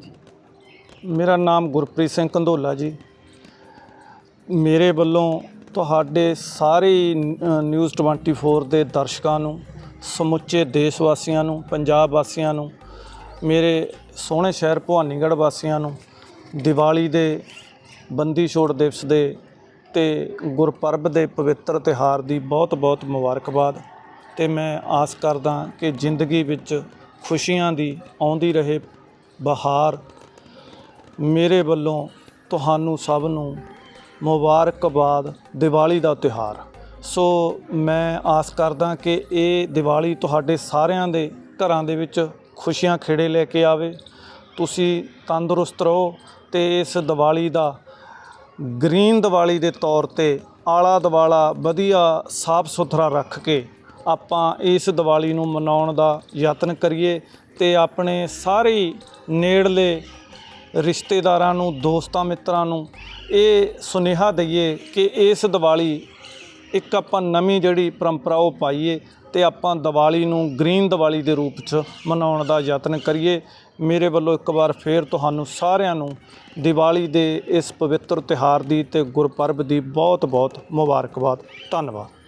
ਜੀ ਮੇਰਾ ਨਾਮ ਗੁਰਪ੍ਰੀਤ ਸਿੰਘ ਕੰਧੋਲਾ ਜੀ। ਮੇਰੇ ਵੱਲੋਂ ਤੁਹਾਡੇ ਸਾਰੇ ਹੀ, ਅ, ਨਿਊਜ਼ 24 ਦੇ ਦਰਸ਼ਕਾਂ ਨੂੰ ਸਮੁੱਚੇ ਦੇਸ਼ ਵਾਸੀਆਂ ਨੂੰ ਪੰਜਾਬ ਵਾਸੀਆਂ ਨੂੰ ਮੇਰੇ ਸੋਹਣੇ ਸ਼ਹਿਰ ਭਵਾਨੀਗੜ੍ਹ ਵਾਸੀਆਂ ਨੂੰ ਦੀਵਾਲੀ ਦੇ ਬੰਦੀ ਛੋੜ ਦਿਵਸ ਦੇ ਤੇ ਗੁਰਪਰਬ ਦੇ ਪਵਿੱਤਰ ਤਿਹਾਰ ਦੀ ਬਹੁਤ-ਬਹੁਤ ਮੁਬਾਰਕਬਾਦ ਤੇ ਮੈਂ ਆਸ ਕਰਦਾ ਕਿ ਜ਼ਿੰਦਗੀ ਵਿੱਚ ਖੁਸ਼ੀਆਂ ਦੀ ਆਉਂਦੀ ਰਹੇ ਬਹਾਰ। ਮੇਰੇ ਵੱਲੋਂ ਤੁਹਾਨੂੰ ਸਭ ਨੂੰ ਮੁਬਾਰਕਬਾਦ ਦੀਵਾਲੀ ਦਾ ਤਿਉਹਾਰ। ਸੋ ਮੈਂ ਆਸ ਕਰਦਾ ਕਿ ਇਹ ਦੀਵਾਲੀ ਤੁਹਾਡੇ ਸਾਰਿਆਂ ਦੇ ਘਰਾਂ ਦੇ ਵਿੱਚ ਖੁਸ਼ੀਆਂ ਖੇੜੇ ਲੈ ਕੇ ਆਵੇ। ਤੁਸੀਂ ਤੰਦਰੁਸਤ ਰਹੋ ਤੇ ਇਸ ਦੀਵਾਲੀ ਦਾ ਗ੍ਰੀਨ ਦੀਵਾਲੀ ਦੇ ਤੌਰ ਤੇ ਆਲਾ ਦੁਆਲਾ ਵਧੀਆ ਸਾਫ਼ ਸੁਥਰਾ ਰੱਖ ਕੇ ਆਪਾਂ ਇਸ ਦੀਵਾਲੀ ਨੂੰ ਮਨਾਉਣ ਦਾ ਯਤਨ ਕਰੀਏ ਤੇ ਆਪਣੇ ਸਾਰੇ ਨੇੜਲੇ ਰਿਸ਼ਤੇਦਾਰਾਂ ਨੂੰ, ਦੋਸਤਾਂ ਮਿੱਤਰਾਂ ਨੂੰ ਇਹ ਸੁਨੇਹਾ ਦਈਏ ਕਿ ਇਸ ਦੀਵਾਲੀ ਇੱਕ ਆਪਾਂ ਨਵੀਂ ਜਿਹੜੀ ਪਰੰਪਰਾ ਉਹ ਪਾਈਏ ਤੇ ਆਪਾਂ ਦੀਵਾਲੀ ਨੂੰ ਗ੍ਰੀਨ ਦੀਵਾਲੀ ਦੇ ਰੂਪ 'ਚ ਮਨਾਉਣ ਦਾ ਯਤਨ ਕਰੀਏ। ਮੇਰੇ ਵੱਲੋਂ ਇੱਕ ਵਾਰ ਫੇਰ ਤੁਹਾਨੂੰ ਸਾਰਿਆਂ ਨੂੰ ਦੀਵਾਲੀ ਦੇ ਇਸ ਪਵਿੱਤਰ ਤਿਹਾਰ ਦੀ ਤੇ ਗੁਰਪਰਬ ਦੀ ਬਹੁਤ ਬਹੁਤ ਮੁਬਾਰਕਬਾਦ। ਧੰਨਵਾਦ।